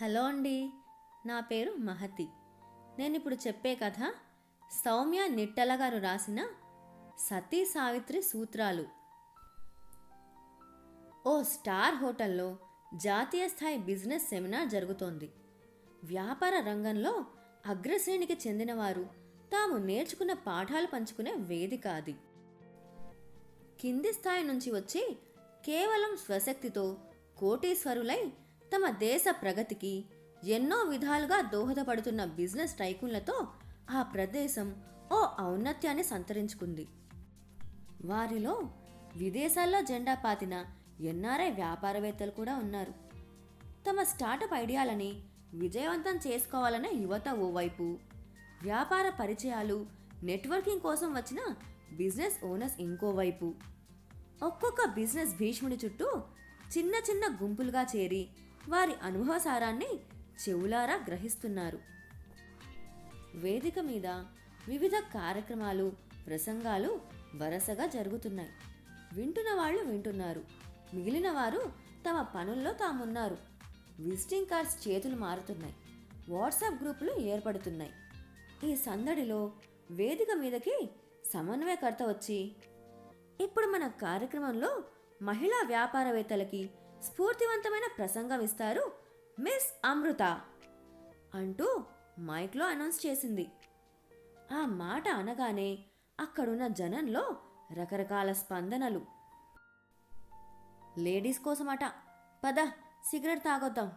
Hello అండి నా పేరు మహతి. నేను ఇప్పుడు చెప్పే కథ సౌమ్య నిట్టల గారు రాసిన సతీ సావిత్రి సూత్రాలు. ఓ స్టార్ హోటల్లో జాతీయ స్థాయి బిజినెస్ సెమినార్ జరుగుతోంది. వ్యాపార రంగంలో అగ్రశ్రేణికి చెందినవారు తాము నేర్చుకున్న పాఠాలు పంచుకునే వేదిక అది. కింది స్థాయి నుంచి వచ్చి కేవలం స్వశక్తితో కోటీశ్వరులై తమ దేశ ప్రగతికి ఎన్నో విధాలుగా దోహదపడుతున్న బిజినెస్ టైకున్లతో ఆ ప్రదేశం ఓ ఔన్నత్యాన్ని సంతరించుకుంది. వారిలో విదేశాల్లో జెండా పాతిన ఎన్ఆర్ఐ వ్యాపారవేత్తలు కూడా ఉన్నారు. తమ స్టార్టప్ ఐడియాలని విజయవంతం చేసుకోవాలనే యువత ఓవైపు వ్యాపార పరిచయాలు నెట్వర్కింగ్ కోసం వచ్చిన బిజినెస్ ఓనర్స్ ఇంకోవైపు. ఒక్కొక్క బిజినెస్ భీష్ముడి చుట్టూ చిన్న చిన్న గుంపులుగా చేరి వారి అనుభవసారాన్ని చెవులారా గ్రహిస్తున్నారు. వేదిక మీద వివిధ కార్యక్రమాలు ప్రసంగాలు వరసగా జరుగుతున్నాయి. వింటున్న వాళ్ళు వింటున్నారు. మిగిలిన వారు తమ పనుల్లో తామున్నారు. విజిటింగ్ కార్డ్స్ చేతులు మారుతున్నాయి. వాట్సాప్ గ్రూపులు ఏర్పడుతున్నాయి. ఈ సందడిలో వేదిక మీదకి సమన్వయకర్త వచ్చి ఇప్పుడు మన కార్యక్రమంలో మహిళా వ్యాపారవేత్తలకి స్ఫూర్తివంతమైన ప్రసంగం ఇస్తారు మిస్ అమృత అంటూ మైక్లో అనౌన్స్ చేసింది. ఆ మాట అనగానే అక్కడున్న జనంలో రకరకాల స్పందనలు. లేడీస్ కోసమట పద సిగరెట్ తాగొద్దాం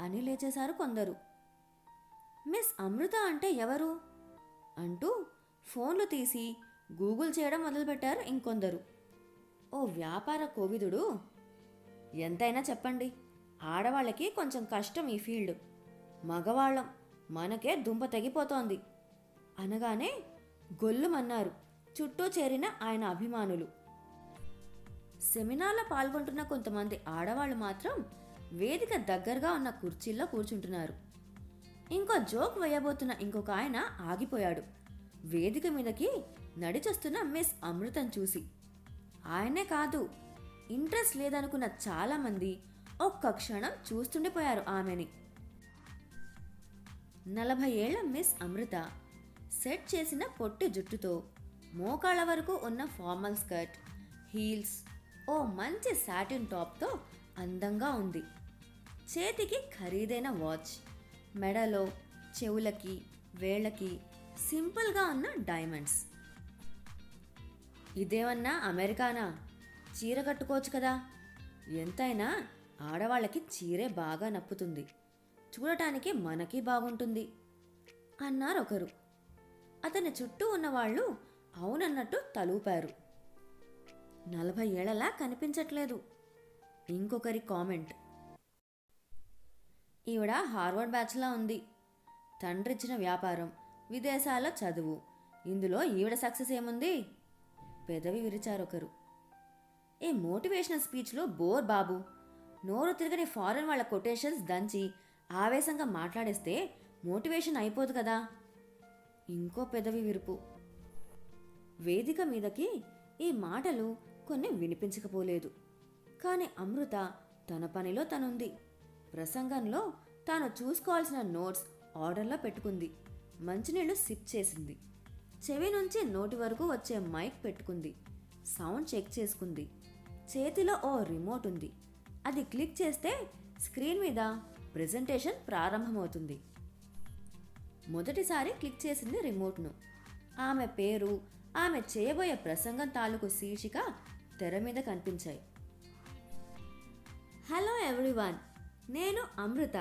అని లేచేశారు కొందరు. మిస్ అమృత అంటే ఎవరు? అంటూ ఫోన్లు తీసి గూగుల్ చేయడం మొదలుపెట్టారు ఇంకొందరు. ఓ వ్యాపార కోవిదుడు ఎంతైనా చెప్పండి. ఆడవాళ్ళకి కొంచెం కష్టం ఈ ఫీల్డ్. మగవాళ్ళం మనకే దుంప తెగిపోతోంది. అనగానే గొల్లుమన్నారు. చుట్టూ చేరిన ఆయన అభిమానులు. సెమినార్లో పాల్గొంటున్న కొంతమంది ఆడవాళ్ళు మాత్రం వేదిక దగ్గరగా ఉన్న కుర్చీల్లో కూర్చుంటున్నారు. ఇంకో జోక్ వేయబోతున్న ఇంకొక ఆయన ఆగిపోయాడు. వేదిక మీదకి నడిచొస్తున్న మిస్ అమృతం చూసి. ఆయనే కాదు ఇంట్రెస్ట్ లేదనుకున్న చాలామంది ఒక్క క్షణం చూస్తుండిపోయారు ఆమెని. నలభై ఏళ్ళ మిస్ అమృత సెట్ చేసిన పొట్టి జుట్టుతో మోకాళ్ళ వరకు ఉన్న ఫార్మల్ స్కర్ట్ హీల్స్ ఓ మంచి సాటిన్ టాప్తో అందంగా ఉంది. చేతికి ఖరీదైన వాచ్ మెడలో చెవులకి వేళ్ళకి సింపుల్గా ఉన్న డైమండ్స్. ఇదేమన్నా అమెరికానా? చీర కట్టుకోవచ్చు కదా. ఎంతైనా ఆడవాళ్ళకి చీరే బాగా నప్పుతుంది. చూడటానికి మనకి బాగుంటుంది. అన్నారు ఒకరు. అతని చుట్టూ ఉన్నవాళ్ళు అవునన్నట్టు తలూపారు. నలభై ఏళ్ళలా కనిపించట్లేదు. ఇంకొకరి కామెంట్. ఈవిడ హార్వర్డ్ బ్యాచ్లా ఉంది. తండ్రిచ్చిన వ్యాపారం విదేశాల్లో చదువు. ఇందులో ఈవిడ సక్సెస్ ఏముంది? పెదవి విరిచారొకరు. ఏ మోటివేషనల్ స్పీచ్లో బోర్ బాబు. నోరు తిరగని ఫారెన్ వాళ్ళ కొటేషన్స్ దంచి ఆవేశంగా మాట్లాడేస్తే మోటివేషన్ అయిపోదు కదా. ఇంకో పెదవి విరుపు. వేదిక మీదకి ఈ మాటలు కొన్ని వినిపించకపోలేదు. కానీ అమృత తన పనిలో తనుంది. ప్రసంగంలో తాను చూసుకోవాల్సిన నోట్స్ ఆర్డర్లో పెట్టుకుంది. మంచినీళ్ళు సిప్ చేసింది. చెవి నుంచి నోటి వరకు వచ్చే మైక్ పెట్టుకుంది. సౌండ్ చెక్ చేసుకుంది. చేతిలో ఓ రిమోట్ ఉంది. అది క్లిక్ చేస్తే స్క్రీన్ మీద ప్రెజెంటేషన్ ప్రారంభమవుతుంది. మొదటిసారి క్లిక్ చేసింది రిమోట్ను. ఆమె పేరు ఆమె చేయబోయే ప్రసంగం తాలూకు శీర్షిక తెర మీద కనిపించాయి. హలో ఎవ్రీవన్ నేను అమృత.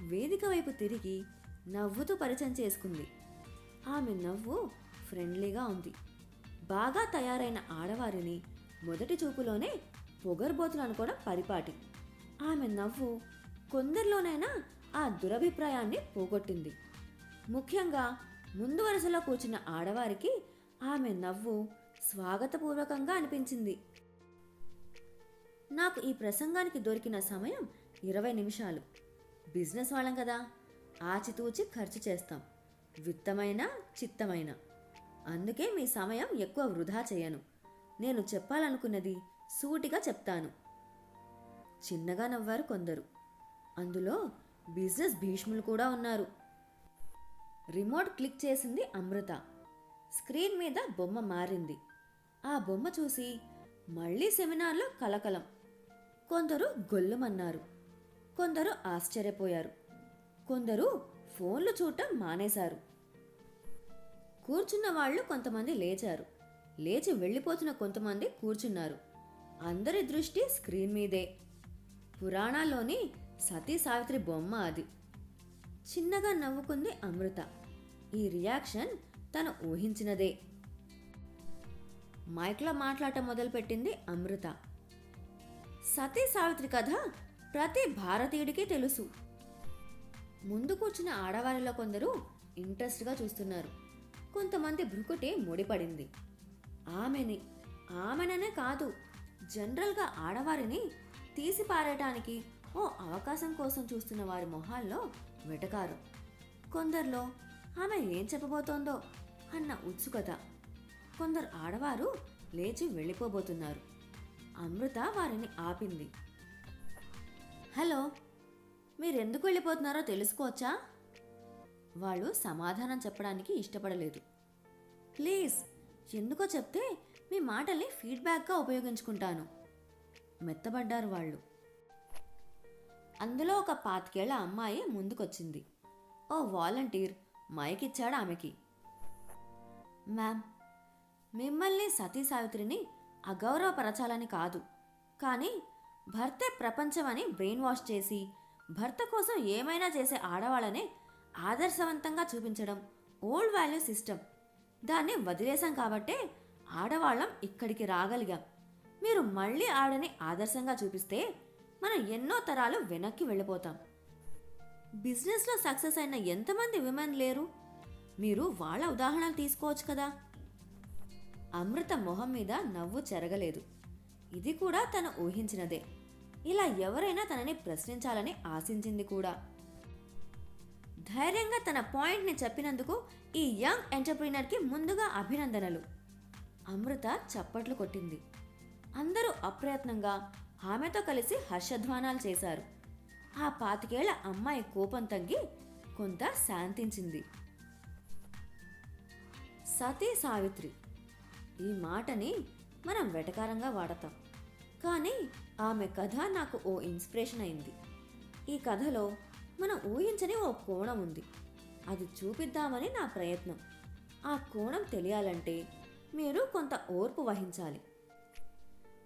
వేదిక వైపు తిరిగి నవ్వుతూ పరిచయం చేసుకుంది. ఆమె నవ్వు ఫ్రెండ్లీగా ఉంది. బాగా తయారైన ఆడవారిని మొదటి చూపులోనే పొగర్బోతులు అనుకోవడం పరిపాటి. ఆమె నవ్వు కొందరిలోనైనా ఆ దురభిప్రాయాన్ని పోగొట్టింది. ముఖ్యంగా ముందు వరుసలో కూర్చున్న ఆడవారికి ఆమె నవ్వు స్వాగతపూర్వకంగా అనిపించింది. నాకు ఈ ప్రసంగానికి దొరికిన సమయం ఇరవై నిమిషాలు. బిజినెస్ వాళ్ళం కదా ఆచితూచి ఖర్చు చేస్తాం. విత్తమైన చిత్తమైన. అందుకే మీ సమయం ఎక్కువ వృధా చేయను. నేను చెప్పాలనుకున్నది సూటిగా చెప్తాను. చిన్నగా నవ్వారు కొందరు. అందులో బిజినెస్ భీష్ములు కూడా ఉన్నారు. రిమోట్ క్లిక్ చేసింది అమృత. స్క్రీన్ మీద బొమ్మ మారింది. ఆ బొమ్మ చూసి మళ్ళీ సెమినార్లో కలకలం. కొందరు గొల్లుమన్నారు. కొందరు ఆశ్చర్యపోయారు. కొందరు ఫోన్లు చూడటం మానేశారు. కూర్చున్న వాళ్ళు కొంతమంది లేచారు. లేచి వెళ్ళిపోతున్న కొంతమంది కూర్చున్నారు. అందరి దృష్టి స్క్రీన్ మీదే. పురాణాల్లోని సతీ సావిత్రి బొమ్మ అది. చిన్నగా నవ్వుకుంది అమృత. ఈ రియాక్షన్ తను ఊహించినదే. మైక్లో మాట్లాడటం మొదలుపెట్టింది అమృత. సతీ సావిత్రి కథ ప్రతి భారతీయుడికి తెలుసు. ముందు కూర్చున్న ఆడవారిలో కొందరు ఇంట్రెస్ట్గా చూస్తున్నారు. కొంతమంది భృకుటి ముడిపడింది. ఆమెని ఆమెననే కాదు జనరల్గా ఆడవారిని తీసి పారేయటానికి ఓ అవకాశం కోసం చూస్తున్న వారి మొహాల్లో వెటకారు. కొందరిలో ఆమె ఏం చెప్పబోతోందో అన్న ఉత్సుకత. కొందరు ఆడవారు లేచి వెళ్ళిపోబోతున్నారు. అమృత వారిని ఆపింది. హలో మీరెందుకు వెళ్ళిపోతున్నారో తెలుసుకోవచ్చా? వాళ్ళు సమాధానం చెప్పడానికి ఇష్టపడలేదు. ప్లీజ్ ఎందుకో చెప్తే మీ మాటల్ని ఫీడ్బ్యాక్గా ఉపయోగించుకుంటాను. మెత్తబడ్డారు వాళ్ళు. అందులో ఒక పాతికేళ్ళ అమ్మాయి ముందుకొచ్చింది. ఓ వాలంటీర్ మైక్ ఇచ్చాడు ఆమెకి. మ్యామ్ మిమ్మల్ని సతీ సావిత్రిని అగౌరవపరచాలని కాదు. కానీ భర్తే ప్రపంచమని బ్రెయిన్ వాష్ చేసి భర్త కోసం ఏమైనా చేసే ఆడవాళ్ళనే ఆదర్శవంతంగా చూపించడం ఓల్డ్ వాల్యూ సిస్టమ్. దాన్ని వదిలేశాం కాబట్టే ఆడవాళ్ళం ఇక్కడికి రాగలిగాం. మీరు మళ్ళీ ఆడని ఆదర్శంగా చూపిస్తే మనం ఎన్నో తరాలు వెనక్కి వెళ్ళిపోతాం. బిజినెస్లో సక్సెస్ అయిన ఎంతమంది విమెన్ లేరు? మీరు వాళ్ళ ఉదాహరణలు తీసుకోవచ్చు కదా? అమృత మొహం మీద నవ్వు చెరగలేదు. ఇది కూడా తను ఊహించినదే. ఇలా ఎవరైనా తనని ప్రశ్నించాలని ఆశించింది కూడా. ధైర్యంగా తన పాయింట్ని చెప్పినందుకు ఈ యంగ్ ఎంటర్ప్రీనర్కి ముందుగా అభినందనలు. అమృత చప్పట్లు కొట్టింది. అందరూ అప్రయత్నంగా ఆమెతో కలిసి హర్షధ్వానాలు చేశారు. ఆ పాతికేళ్ళ అమ్మాయి కోపం తగ్గి కొంత శాంతించింది. సతీ సావిత్రి ఈ మాటని మనం వెటకారంగా వాడతాం. కానీ ఆమె కథ నాకు ఓ ఇన్స్పిరేషన్ అయింది. ఈ కథలో మనం ఊహించని ఓ కోణం ఉంది. అది చూపిద్దామని నా ప్రయత్నం. ఆ కోణం తెలియాలంటే మీరు కొంత ఓర్పు వహించాలి.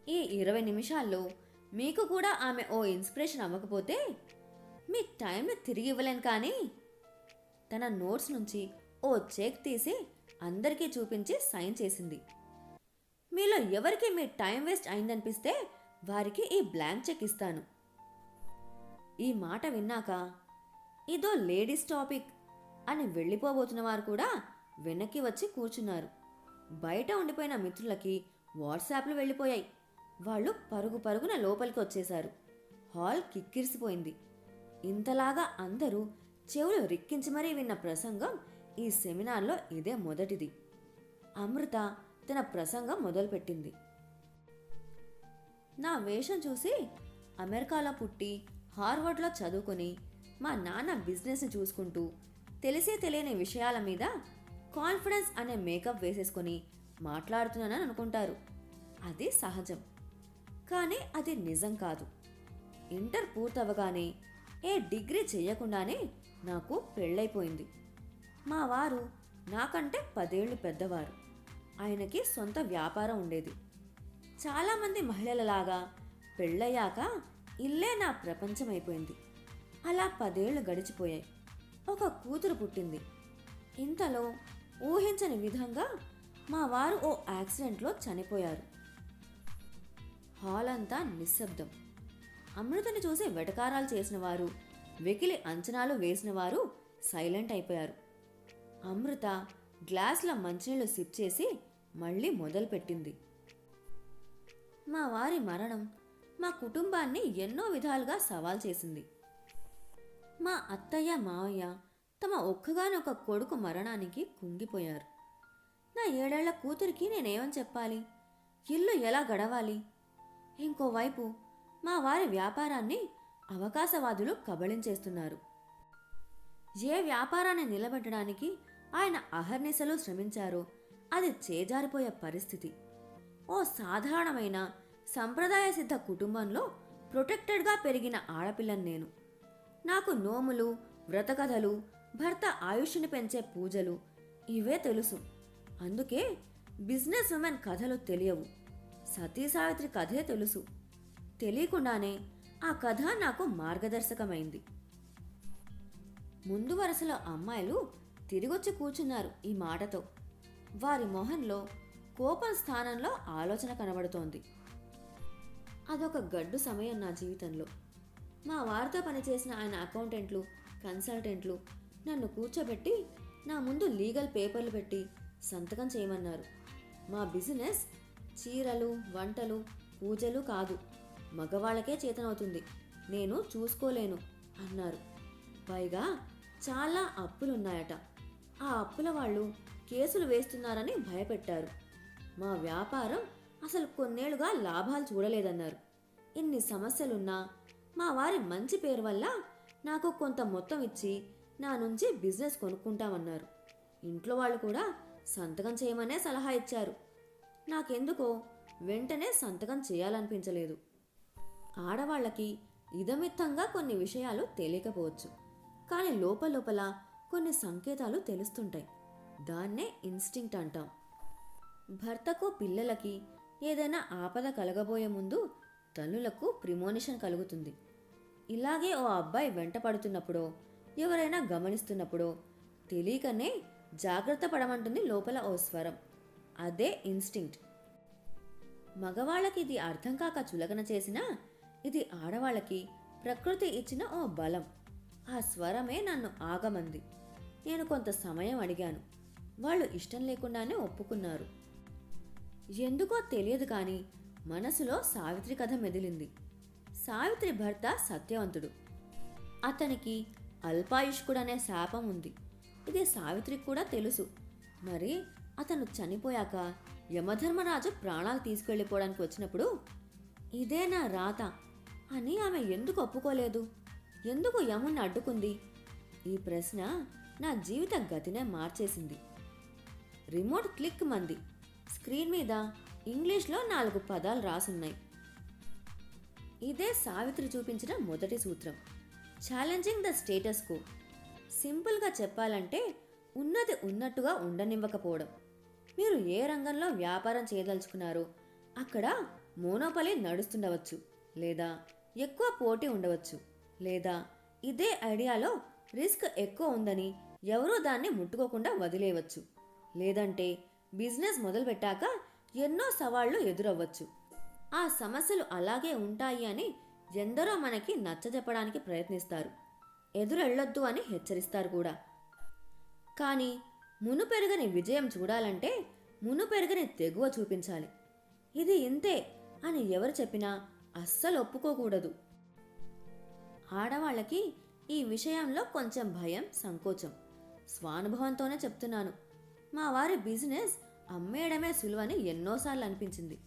ఈ ఇరవై నిమిషాల్లో మీకు కూడా ఆమె ఓ ఇన్స్పిరేషన్ అవ్వకపోతే మీ టైంని తిరిగి ఇవ్వలేను కానీ తన నోట్స్ నుంచి ఓ చెక్ తీసి అందరికీ చూపించి సైన్ చేసింది. మీలో ఎవరికి మీ టైం వేస్ట్ అయిందనిపిస్తే వారికి ఈ బ్లాంక్ చెక్ ఇస్తాను. ఈ మాట విన్నాక ఇదో లేడీస్ టాపిక్ అని వెళ్ళిపోబోతున్న వారు కూడా వెనక్కి వచ్చి కూర్చున్నారు. బయట ఉండిపోయిన మిత్రులకి వాట్సాప్లు వెళ్ళిపోయాయి. వాళ్ళు పరుగు పరుగున లోపలికి వచ్చేశారు. హాల్ కిక్కిరిసిపోయింది. ఇంతలాగా అందరూ చెవులు రిక్కించి మరీ విన్న ప్రసంగం ఈ సెమినార్లో ఇదే మొదటిది. అమృత తన ప్రసంగం మొదలుపెట్టింది. నా వేషం చూసి అమెరికాలో పుట్టి హార్వర్డ్లో చదువుకొని మా నాన్న బిజినెస్ని చూసుకుంటూ తెలిసే తెలియని విషయాల మీద కాన్ఫిడెన్స్ అనే మేకప్ వేసేసుకొని మాట్లాడుతున్నానని అనుకుంటారు. అది సహజం. కానీ అది నిజం కాదు. ఇంటర్ పూర్తవగానే ఏ డిగ్రీ చేయకుండానే నాకు పెళ్ళైపోయింది. మా వారు నాకంటే పదేళ్ళు పెద్దవారు. ఆయనకి సొంత వ్యాపారం ఉండేది. చాలామంది మహిళలలాగా పెళ్ళయ్యాక ఇల్లే నా ప్రపంచం అయిపోయింది అలా పదేళ్ళు గడిచిపోయాయి. ఒక కూతురు పుట్టింది. ఇంతలో ఊహించని విధంగా మా వారు ఓ యాక్సిడెంట్లో చనిపోయారు. హాల్ అంతా నిశ్శబ్దం. అమృతని చూసి వెటకారాలు చేసిన వారు వెకిలి అంచనాలు వేసిన వారు సైలెంట్ అయిపోయారు. అమృత గ్లాస్ల మంచినీళ్ళు సిప్ చేసి మళ్ళీ మొదలుపెట్టింది. మా వారి మరణం మా కుటుంబాన్ని ఎన్నో విధాలుగా సవాల్ చేసింది. మా అత్తయ్య మావయ్య తమ ఒక్కగానొక కొడుకు మరణానికి కుంగిపోయారు. నా ఏడేళ్ళ కూతురికి నేనేమని చెప్పాలి? ఇల్లు ఎలా గడవాలి? ఇంకోవైపు మా వారి వ్యాపారాన్ని అవకాశవాదులు కబళించేస్తున్నారు. ఏ వ్యాపారాన్ని నిలబెట్టడానికి ఆయన అహర్నిశలు శ్రమించారో అది చేజారిపోయే పరిస్థితి. ఓ సాధారణమైన సంప్రదాయ సిద్ధ కుటుంబంలో ప్రొటెక్టెడ్గా పెరిగిన ఆడపిల్లని నేను. నాకు నోములు వ్రతకథలు భర్త ఆయుష్ని పెంచే పూజలు ఇవే తెలుసు. అందుకే బిజినెస్ ఉమెన్ కథలు తెలియవు. సతీ సావిత్రి కథే తెలుసు. తెలియకుండానే ఆ కథ నాకు మార్గదర్శకమైంది. ముందు వరుసలో అమ్మాయిలు తిరిగొచ్చి కూర్చున్నారు ఈ మాటతో. వారి మొహంలో కోపం స్థానంలో ఆలోచన కనబడుతోంది. అదొక గడ్డు సమయం నా జీవితంలో. మా వారితో పనిచేసిన ఆయన అకౌంటెంట్లు కన్సల్టెంట్లు నన్ను కూర్చోబెట్టి నా ముందు లీగల్ పేపర్లు పెట్టి సంతకం చేయమన్నారు. మా బిజినెస్ చీరలు వంటలు పూజలు కాదు. మగవాళ్ళకే చేతనవుతుంది. నేను చూసుకోలేను అన్నారు. పైగా చాలా అప్పులున్నాయట. ఆ అప్పుల వాళ్ళు కేసులు వేస్తున్నారని భయపెట్టారు. మా వ్యాపారం అసలు కొన్నేళ్ళుగా లాభాలు చూడలేదన్నారు. ఇన్ని సమస్యలున్నా మా వారి మంచి పేరు వల్ల నాకు కొంత మొత్తం ఇచ్చి నా నుంచి బిజినెస్ కొనుక్కుంటామన్నారు. ఇంట్లో వాళ్ళు కూడా సంతకం చేయమనే సలహా ఇచ్చారు. నాకెందుకో వెంటనే సంతకం చేయాలనిపించలేదు. ఆడవాళ్ళకి ఇదమిత్తంగా కొన్ని విషయాలు తెలియకపోవచ్చు. కానీ లోపలోపల కొన్ని సంకేతాలు తెలుస్తుంటాయి. దాన్నే ఇన్స్టింక్ట్ అంటాం. భర్తకు పిల్లలకి ఏదైనా ఆపద కలగబోయే ముందు తల్లులకు ప్రిమోనిషన్ కలుగుతుంది. ఇలాగే ఓ అబ్బాయి వెంట పడుతున్నప్పుడో ఎవరైనా గమనిస్తున్నప్పుడో తెలియకనే జాగ్రత్త పడమంటుంది లోపల ఓ స్వరం. అదే ఇన్స్టింక్ట్. మగవాళ్ళకి ఇది అర్థం కాక చులకన చేసినా ఇది ఆడవాళ్ళకి ప్రకృతి ఇచ్చిన ఓ బలం. ఆ స్వరమే నన్ను ఆగమంది. నేను కొంత సమయం అడిగాను. వాళ్ళు ఇష్టం లేకుండానే ఒప్పుకున్నారు. ఎందుకో తెలియదు కానీ మనసులో సావిత్రి కథ మెదిలింది. సావిత్రి భర్త సత్యవంతుడు. అతనికి అల్పాయుష్కుడనే శాపం ఉంది. ఇది సావిత్రికి కూడా తెలుసు. మరి అతను చనిపోయాక యమధర్మరాజు ప్రాణాలు తీసుకెళ్ళిపోవడానికి వచ్చినప్పుడు ఇదే నా రాత అని ఆమె ఎందుకు ఒప్పుకోలేదు? ఎందుకు యముణ్ణి అడ్డుకుంది? ఈ ప్రశ్న నా జీవిత గతినే మార్చేసింది. రిమోట్ క్లిక్ మంది. స్క్రీన్ మీద ఇంగ్లీష్లో నాలుగు పదాలు రాసున్నాయి. ఇదే సావిత్రి చూపించిన మొదటి సూత్రం. Challenging the status quo. సింపుల్గా చెప్పాలంటే ఉన్నది ఉన్నట్టుగా ఉండనివ్వకపోవడం. మీరు ఏ రంగంలో వ్యాపారం చేయదలుచుకున్నారో అక్కడ మోనోపలి నడుస్తుండవచ్చు లేదా ఎక్కువ పోటీ ఉండవచ్చు లేదా ఇదే ఐడియాలో రిస్క్ ఎక్కువ ఉందని ఎవరూ దాన్ని ముట్టుకోకుండా వదిలేయవచ్చు. లేదంటే బిజినెస్ మొదలుపెట్టాక ఎన్నో సవాళ్ళు ఎదురవ్వచ్చు. ఆ సమస్యలు అలాగే ఉంటాయి అని ఎందరో మనకి నచ్చజెప్పడానికి ప్రయత్నిస్తారు. ఎదురెళ్ళొద్దు అని హెచ్చరిస్తారు కూడా. కానీ మునుపెరగని విజయం చూడాలంటే మునుపెరగని తెగువ చూపించాలి. ఇది ఇంతే అని ఎవరు చెప్పినా అస్సలు ఒప్పుకోకూడదు. ఆడవాళ్ళకి ఈ విషయంలో కొంచెం భయం సంకోచం. స్వానుభవంతోనే చెప్తున్నాను. మా వారి బిజినెస్ అమ్మేయడమే సులువని ఎన్నోసార్లు అనిపించింది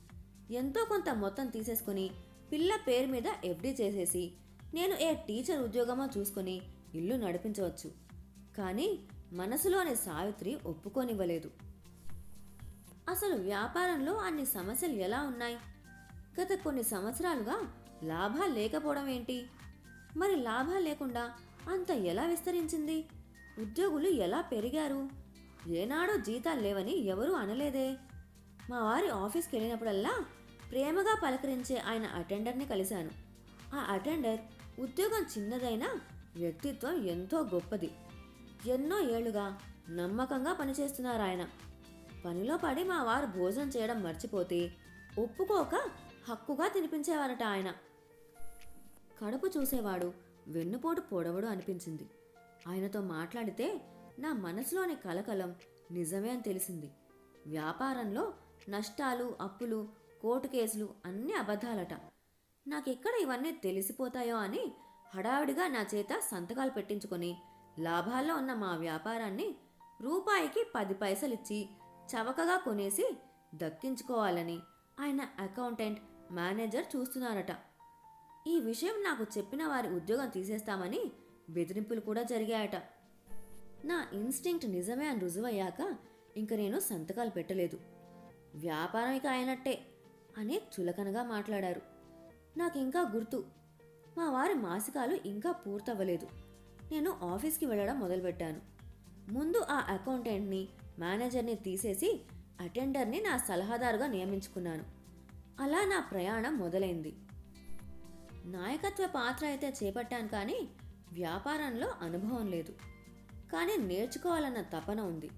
ఎంతో కొంత మొత్తం తీసేసుకొని పిల్ల పేరు మీద ఎఫ్డి చేసేసి నేను ఏ టీచర్ ఉద్యోగమో చూసుకొని ఇల్లు నడిపించవచ్చు. కానీ మనసులోని సావిత్రి ఒప్పుకోనివ్వలేదు. అసలు వ్యాపారంలో అన్ని సమస్యలు ఎలా ఉన్నాయి? గత కొన్ని సంవత్సరాలుగా లాభాలు లేకపోవడం ఏంటి? మరి లాభాలు లేకుండా అంత ఎలా విస్తరించింది? ఉద్యోగులు ఎలా పెరిగారు? ఏనాడో జీతాలు లేవని ఎవరూ అనలేదే. మా వారి ఆఫీస్కి వెళ్ళినప్పుడల్లా ప్రేమగా పలకరించే ఆయన అటెండర్ని కలిశాను. ఆ అటెండర్ ఉద్యోగం చిన్నదైనా వ్యక్తిత్వం ఎంతో గొప్పది. ఎన్నో ఏళ్ళుగా నమ్మకంగా పనిచేస్తున్నారు ఆయన పనిలో పడి మా వారు భోజనం చేయడం మర్చిపోతే ఒప్పుకోక హక్కుగా తినిపించేవారట ఆయన. కడుపు చూసేవాడు వెన్నుపోటు పొడవడు అనిపించింది. ఆయనతో మాట్లాడితే నా మనసులోని కలకలం నిజమే అని తెలిసింది. వ్యాపారంలో నష్టాలు అప్పులు కోర్టు కేసులు అన్నీ అబద్ధాలట. నాకెక్కడ ఇవన్నీ తెలిసిపోతాయో అని హడావిడిగా నా చేత సంతకాలు పెట్టించుకొని లాభాల్లో ఉన్న మా వ్యాపారాన్ని రూపాయికి పది పైసలిచ్చి చవకగా కొనేసి దక్కించుకోవాలని ఆయన అకౌంటెంట్ మేనేజర్ చూస్తున్నారట. ఈ విషయం నాకు చెప్పిన వారి ఉద్యోగం తీసేస్తామని బెదిరింపులు కూడా జరిగాయట. నా ఇన్స్టింక్ట్ నిజమే అని రుజువయ్యాక ఇంక నేను సంతకాలు పెట్టలేదు. వ్యాపారం ఇక అయినట్టే అని చులకనగా మాట్లాడారు. నాకు ఇంకా గుర్తు. మా వారి మాసికాలు ఇంకా పూర్తవ్వలేదు. నేను ఆఫీస్కి వెళ్ళడం మొదలుపెట్టాను. ముందు ఆ అకౌంటెంట్ని మేనేజర్ని తీసేసి అటెండర్ని నా సలహాదారుగా నియమించుకున్నాను. అలా నా ప్రయాణం మొదలైంది. నాయకత్వ పాత్ర అయితే చేపట్టాను కానీ వ్యాపారంలో అనుభవం లేదు. కానీ నేర్చుకోవాలన్న తపన ఉంది.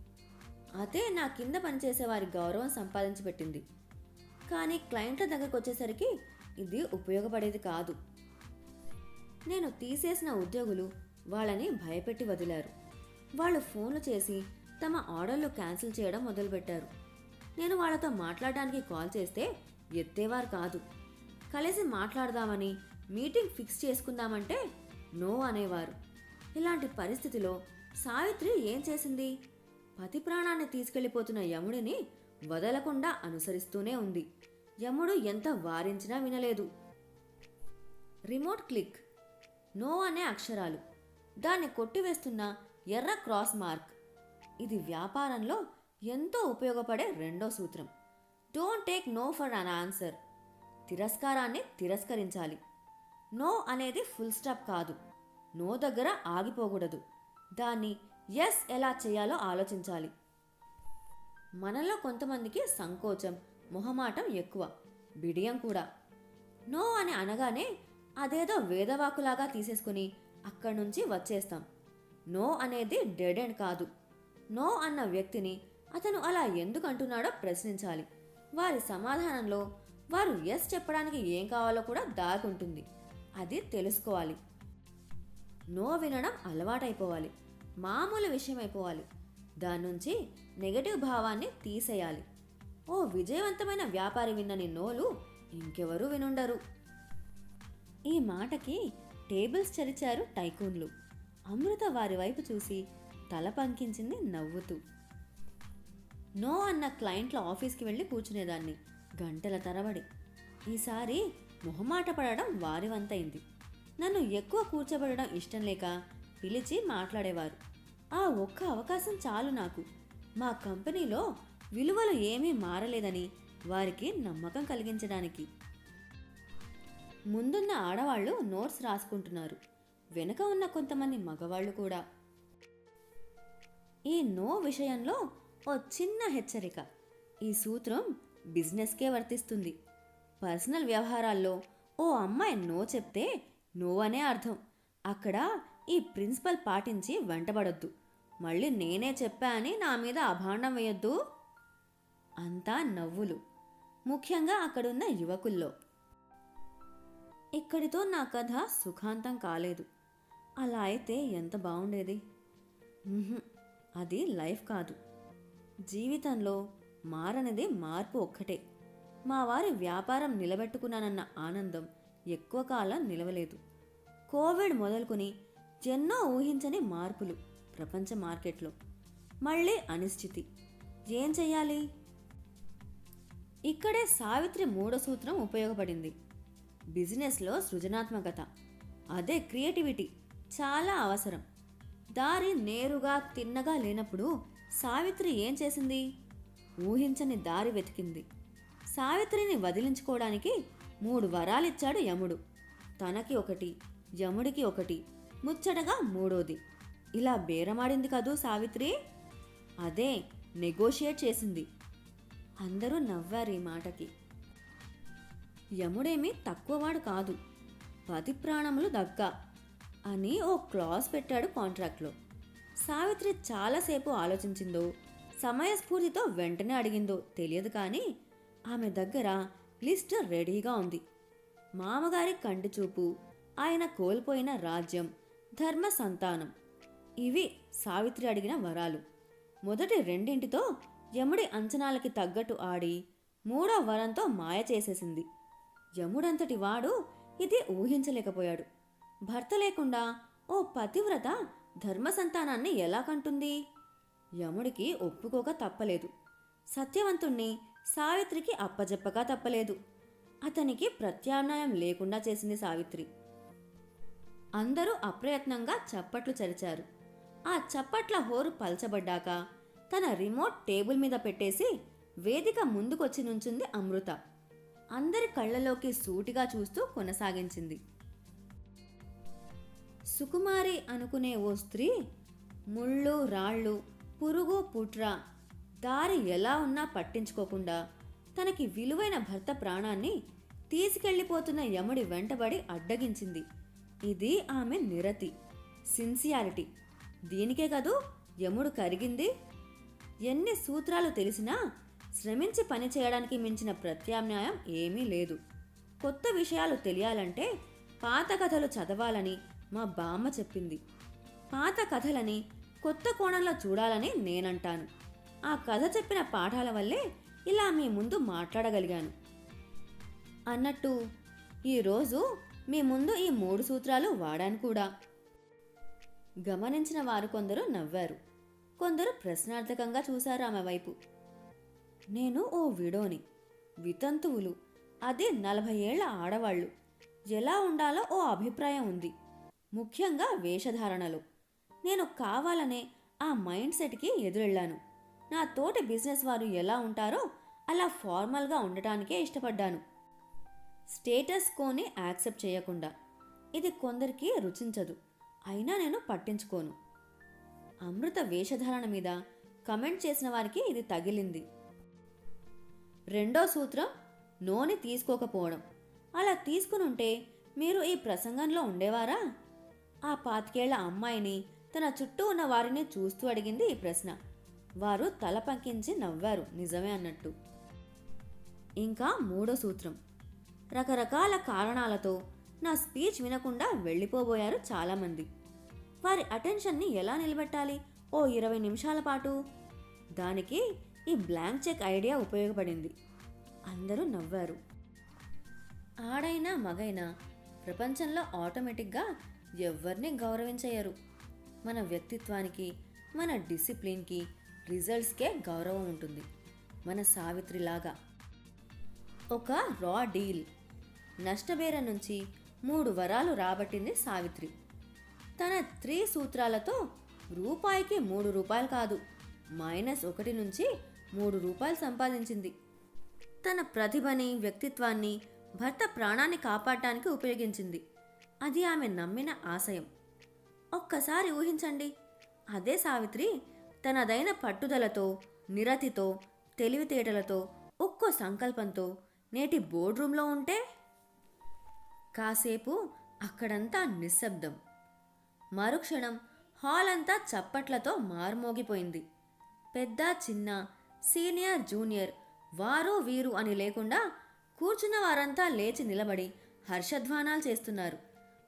అదే నా కింద పనిచేసే వారి గౌరవం సంపాదించి పెట్టింది కానీ క్లయింట్ల దగ్గరకు వచ్చేసరికి ఇది ఉపయోగపడేది కాదు. నేను తీసేసిన ఉద్యోగులు వాళ్ళని భయపెట్టి వదిలారు. వాళ్ళు ఫోన్లు చేసి తమ ఆర్డర్లు క్యాన్సిల్ చేయడం మొదలుపెట్టారు. నేను వాళ్ళతో మాట్లాడడానికి కాల్ చేస్తే ఎత్తేవారు కాదు. కలిసి మాట్లాడదామని మీటింగ్ ఫిక్స్ చేసుకుందామంటే నో అనేవారు. ఇలాంటి పరిస్థితిలో సావిత్రి ఏం చేసింది? పతి ప్రాణాన్ని తీసుకెళ్ళిపోతున్న యముడిని వదలకుండా అనుసరిస్తూనే ఉంది. యముడు ఎంత వారించినా వినలేదు. Remote click. నో అనే అక్షరాలు. దాన్ని కొట్టివేస్తున్న ఎర్ర క్రాస్ మార్క్. ఇది వ్యాపారంలో ఎంతో ఉపయోగపడే రెండో సూత్రం. Don't take no for an answer. తిరస్కారాన్ని తిరస్కరించాలి. నో అనేది ఫుల్ స్టాప్ కాదు. నో దగ్గర ఆగిపోకూడదు. దాన్ని ఎస్ ఎలా చేయాలో ఆలోచించాలి. మనలో కొంతమందికి సంకోచం మొహమాటం ఎక్కువ బిడియం కూడా. నో అని అనగానే అదేదో వేదవాకులాగా తీసేసుకుని అక్కడి నుంచి వచ్చేస్తాం. నో అనేది డెడ్ ఎండ్ కాదు. నో అన్న వ్యక్తిని అతను అలా ఎందుకు అంటున్నాడో ప్రశ్నించాలి. వారి సమాధానంలో వారు ఎస్ చెప్పడానికి ఏం కావాలో కూడా దాగుంటుంది అది తెలుసుకోవాలి. నో వినడం అలవాటైపోవాలి. మామూలు విషయం అయిపోవాలి దాని నుంచి నెగటివ్ భావాన్ని తీసేయాలి. ఓ విజయవంతమైన వ్యాపారి విన్నని నోలు ఇంకెవరూ వినుండరు. ఈ మాటకి టేబుల్స్ చరిచారు టైకూన్లు. అమృత వారి వైపు చూసి తల పంకించింది నవ్వుతూ. నో అన్న క్లయింట్ల ఆఫీస్కి వెళ్ళి కూర్చునేదాన్ని గంటల తరబడి. ఈసారి మొహమాట పడడం వారి వంతైంది నన్ను ఎక్కువ కూర్చోబడడం ఇష్టం లేక పిలిచి మాట్లాడేవారు. ఆ ఒక్క అవకాశం చాలు నాకు. మా కంపెనీలో విలువలు ఏమీ మారలేదని వారికి నమ్మకం కలిగించడానికి. ముందున్న ఆడవాళ్ళు నోట్స్ రాసుకుంటున్నారు. వెనుక ఉన్న కొంతమంది మగవాళ్ళు కూడా. ఈ నో విషయంలో ఓ చిన్న హెచ్చరిక. ఈ సూత్రం బిజినెస్కే వర్తిస్తుంది. పర్సనల్ వ్యవహారాల్లో ఓ అమ్మాయి నో చెప్తే నువ్వనే అనే అర్థం. అక్కడ ఈ ప్రిన్సిపల్ పాటించి వెంటబడొద్దు. మళ్ళీ నేనే చెప్పా అని నా మీద అభాండం వేయొద్దు. అంతా నవ్వులు. ముఖ్యంగా అక్కడున్న యువకుల్లో. ఇక్కడితో నా కథ సుఖాంతం కాలేదు. అలా అయితే ఎంత బాగుండేది అది లైఫ్ కాదు. జీవితంలో మారనిది మార్పు ఒక్కటే. మా వారి వ్యాపారం నిలబెట్టుకున్నానన్న ఆనందం ఎక్కువ కాలం నిలవలేదు. కోవిడ్ మొదలుకొని ఎన్నో ఊహించని మార్పులు ప్రపంచ మార్కెట్లో. మళ్ళీ అనిశ్చితి. ఏం చెయ్యాలి? ఇక్కడే సావిత్రి మూడో సూత్రం ఉపయోగపడింది. బిజినెస్లో సృజనాత్మకత. అదే క్రియేటివిటీ. చాలా అవసరం. దారి నేరుగా తిన్నగా లేనప్పుడు సావిత్రి ఏం చేసింది? ఊహించని దారి వెతికింది. సావిత్రిని వదిలించుకోవడానికి మూడు వరాలిచ్చాడు యముడు. తనకి ఒకటి యముడికి ఒకటి ముచ్చటగా మూడోది. ఇలా బేరమాడింది కదూ సావిత్రి? అదే నెగోషియేట్ చేసింది. అందరూ నవ్వారు ఈ మాటకి. యముడేమీ తక్కువవాడు కాదు పది ప్రాణములు దగ్గ అని ఓ క్లాస్ పెట్టాడు కాంట్రాక్ట్లో. సావిత్రి చాలాసేపు ఆలోచించిందో సమయస్ఫూర్తితో వెంటనే అడిగిందో తెలియదు కానీ ఆమె దగ్గర లిస్ట్ రెడీగా ఉంది. మామగారి కంటి చూపు ఆయన కోల్పోయిన రాజ్యం ధర్మ సంతానం. ఇవి సావిత్రి అడిగిన వరాలు. మొదటి రెండింటితో యముడి అంచనాలకి తగ్గట్టు ఆడి మూడో వరంతో మాయ చేసేసింది. యముడంతటి వాడు ఇది ఊహించలేకపోయాడు. భర్త లేకుండా ఓ పతివ్రత ధర్మ సంతానాన్ని ఎలా కంటుంది? యముడికి ఒప్పుకోక తప్పలేదు. సత్యవంతుణ్ణి సావిత్రికి అప్పజెప్పగా తప్పలేదు. అతనికి ప్రత్యామ్నాయం లేకుండా చేసింది సావిత్రి. అందరూ అప్రయత్నంగా చప్పట్లు చరిచారు. ఆ చప్పట్ల హోరు పల్చబడ్డాక తన రిమోట్ టేబుల్ మీద పెట్టేసి వేదిక ముందుకొచ్చి నుంచుంది అమృత. అందరి కళ్ళలోకి సూటిగా చూస్తూ కొనసాగించింది. సుకుమారి అనుకునే ఓ స్త్రీ ముళ్ళు రాళ్ళు పురుగు పుట్ర దారి ఎలా ఉన్నా పట్టించుకోకుండా తనకి విలువైన భర్త ప్రాణాన్ని తీసుకెళ్ళిపోతున్న యముడి వెంటబడి అడ్డగించింది. ఇది ఆమె నిరతి సిన్సియారిటీ. దీనికే కదూ యముడు కరిగింది. ఎన్ని సూత్రాలు తెలిసినా శ్రమించి పని చేయడానికి మించిన ప్రత్యామ్నాయం ఏమీ లేదు. కొత్త విషయాలు తెలియాలంటే పాత కథలు చదవాలని మా బామ్మ చెప్పింది. పాత కథలని కొత్త కోణంలో చూడాలని నేనంటాను. ఆ కథ చెప్పిన పాఠాల వల్లే ఇలా మీ ముందు మాట్లాడగలిగాను. అన్నట్టు ఈరోజు మీ ముందు ఈ మూడు సూత్రాలు వాడాను కూడా. గమనించిన వారు కొందరు నవ్వారు. కొందరు ప్రశ్నార్థకంగా చూశారు ఆమె వైపు. నేను ఓ విడోని వితంతువులు. అదే నలభై ఏళ్ళ ఆడవాళ్ళు. ఎలా ఉండాలో ఓ అభిప్రాయం ఉంది. ముఖ్యంగా వేషధారణలో. నేను కావాలనే ఆ మైండ్ సెట్కి ఎదురెళ్ళాను. నా తోటి బిజినెస్ వారు ఎలా ఉంటారో అలా ఫార్మల్గా ఉండటానికే ఇష్టపడ్డాను. స్టేటస్ కోని యాక్సెప్ట్ చేయకుండా. ఇది కొందరికి రుచించదు. అయినా నేను పట్టించుకోను. అమృత వేషధారణ మీద కమెంట్ చేసిన వారికి ఇది తగిలింది. రెండో సూత్రం నోని తీసుకోకపోవడం. అలా తీసుకునుంటే మీరు ఈ ప్రసంగంలో ఉండేవారా? ఆ పాతికేళ్ళ అమ్మాయిని తన చుట్టూ ఉన్న వారిని చూస్తూ అడిగింది ఈ ప్రశ్న. వారు తల పంకించి నవ్వారు నిజమే అన్నట్టు. ఇంకా మూడో సూత్రం. రకరకాల కారణాలతో నా స్పీచ్ వినకుండా వెళ్ళిపోబోయారు చాలామంది. వారి అటెన్షన్ని ఎలా నిలబెట్టాలి? ఓ ఇరవై నిమిషాల పాటు. దానికి ఈ బ్లాంక్ చెక్ ఐడియా ఉపయోగపడింది. అందరూ నవ్వారు. ఆడైనా మగైనా ప్రపంచంలో ఆటోమేటిక్గా ఎవరిని గౌరవించయ్యరు మన వ్యక్తిత్వానికి మన డిసిప్లిన్కి రిజల్ట్స్కే గౌరవం ఉంటుంది. మన సావిత్రిలాగా. ఒక రా డీల్. నష్టబేర నుంచి మూడు వరాలు రాబట్టింది సావిత్రి. తన త్రీ సూత్రాలతో రూపాయికి మూడు రూపాయలు కాదు మైనస్ ఒకటి నుంచి మూడు రూపాయలు సంపాదించింది. తన ప్రతిభని వ్యక్తిత్వాన్ని భర్త ప్రాణాన్ని కాపాడటానికి ఉపయోగించింది. అది ఆమె నమ్మిన ఆశయం. ఒక్కసారి ఊహించండి అదే సావిత్రి తనదైన పట్టుదలతో నిరతితో తెలివితేటలతో ఒక్కో సంకల్పంతో నేటి బోర్డ్ రూమ్లో ఉంటే కాసేపు అక్కడంతా నిశ్శబ్దం. మరుక్షణం హాల్ అంతా చప్పట్లతో మారుమోగిపోయింది. పెద్ద చిన్న సీనియర్ జూనియర్ వారు వీరు అని లేకుండా కూర్చున్న వారంతా లేచి నిలబడి హర్షధ్వానాలు చేస్తున్నారు.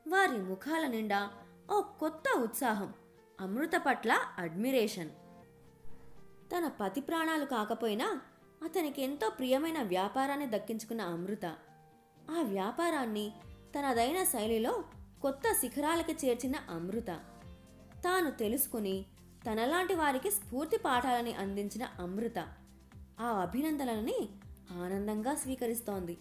వారి ముఖాల నిండా ఓ కొత్త ఉత్సాహం అమృత పట్ల అడ్మిరేషన్. తన పతి ప్రాణాలు కాకపోయినా అతనికి ఎంతో ప్రియమైన వ్యాపారాన్ని దక్కించుకున్న అమృత. ఆ వ్యాపారాన్ని తనదైన శైలిలో కొత్త శిఖరాలకి చేర్చిన అమృత. తాను తెలుసుకుని తనలాంటి వారికి స్ఫూర్తి పాఠాలని అందించిన అమృత. ఆ అభినందనలని ఆనందంగా స్వీకరిస్తోంది.